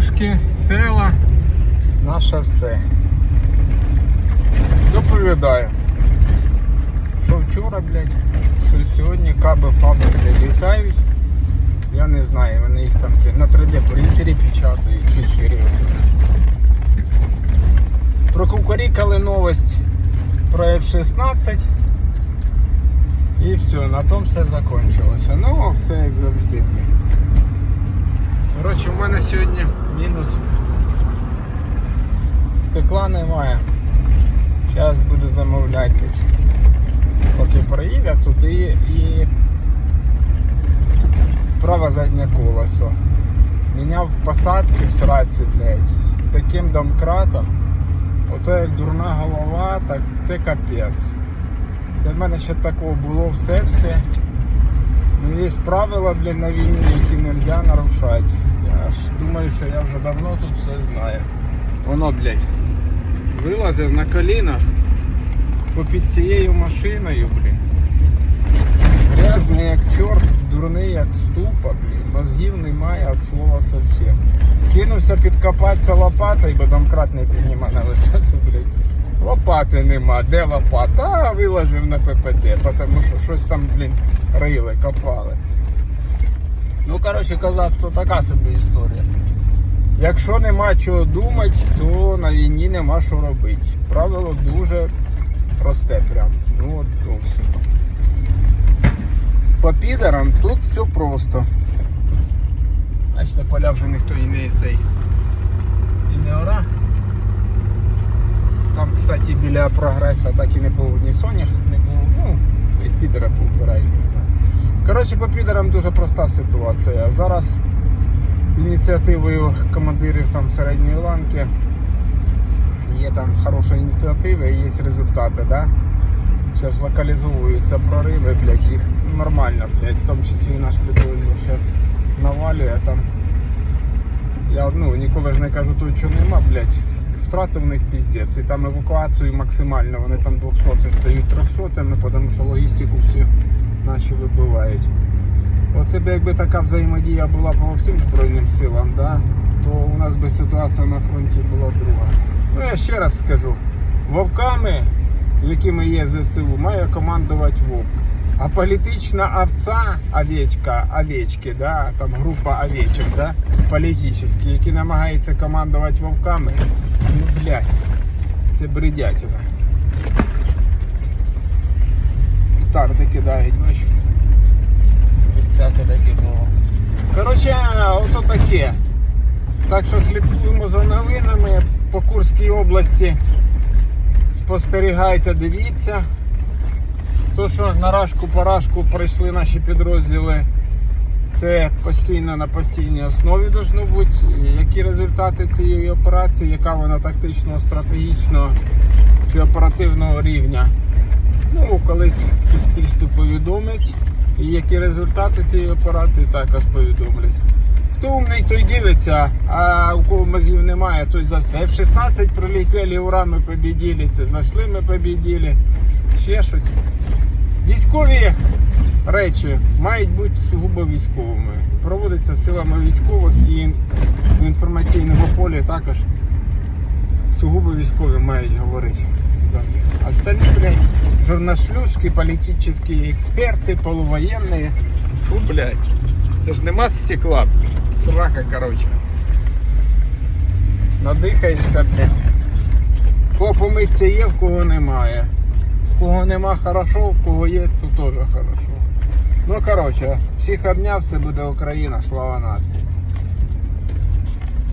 дорожки, села, наше все. Доповідаю, що вчора, блядь, що сьогодні каби фаби блядь, літають. Я не знаю, вони їх там на 3D принтері печатають чи серйозно. Прокукарікали новость про F-16 і все, на тому все закінчилося. Ну, все як завжди. Коротше, в мене сьогодні мінус. Стекла немає. Зараз буду замовлятись. Поки проїде туди і праве заднє колесо. Міняв посадки в сраці, блядь, з таким домкратом. Ото як дурна голова, так це капець. Це в мене ще такого було все-все. Ну, є правила блін, на війні, які не можна нарушати. Я ж думаю, що я вже давно тут все знаю. Воно, блядь, вилазив на колінах попід цією машиною, блін. Грязний як чорт, дурний як ступа, блін. Мозгів немає від слова совсем. Кинувся підкопатися лопатою, бо домкрат не підніма на висоцю, блядь. Лопати нема, де лопата? А виложив на ППД, тому що щось там, блін, рили, копали. Ну, коротше, казацтво така собі історія. Якщо нема чого думати, то на війні нема що робити. Правило дуже просте прям. Ну от зовсім. По підерам тут все просто. Бачите, поля вже ніхто і не цей і не ора. Там, кстати, біля прогреса так і не по ні сонях, не по, ну, і підера повбирають, не знаю. Коротше, по підерам дуже проста ситуація. Зараз ініціативою командирів там середньої ланки є там хороша ініціатива і є результати, да? Зараз локалізовуються прориви, блядь, їх нормально, блядь, в тому числі і наш підрозділ зараз навалює там. Я ну, ніколи ж не кажу той, що нема, блядь. Втрати в них піздець. І там евакуацію максимально, вони там 200 стають 300, тому що логістику всі наші вибивають. Оце б якби така взаємодія була по всім Збройним силам, да, то у нас би ситуація на фронті була друга. Ну я ще раз скажу, вовками, якими є ЗСУ, має командувати вовк. А політична овця, овечка, овечки, да, там група овечок, да, політичні, які намагаються командувати вовками, ну блядь, це бредятина. Петарди кидають, бачиш. Всяке таке було. Коротше, ото таке. Так що слідкуємо за новинами по Курській області. Спостерігайте, дивіться. То, що на рашку парашку пройшли наші підрозділи, це постійно на постійній основі должно бути. Які результати цієї операції, яка вона тактичного, стратегічного чи оперативного рівня? Ну, колись суспільству повідомить. І які результати цієї операції також повідомлять. Хто умний, той дивиться, а у кого мозгів немає, той за все. F-16 прилетіли, ура, ми побіділи, це знайшли, ми побіділи. Ще щось. Військові речі мають бути сугубо військовими. Проводиться силами військових і в інформаційному полі також сугубо військові мають говорити. Остальні, блядь, журношлюшки, політичні експерти, полувоєнні. Фу, блядь. Це ж нема стекла. Срака, короче. Надихаєшся, блядь. Кого помиться є, в кого немає. В кого нема хорошо, в кого є, то теж хорошо. Ну короче, всіх обняв, це буде Україна, слава нації.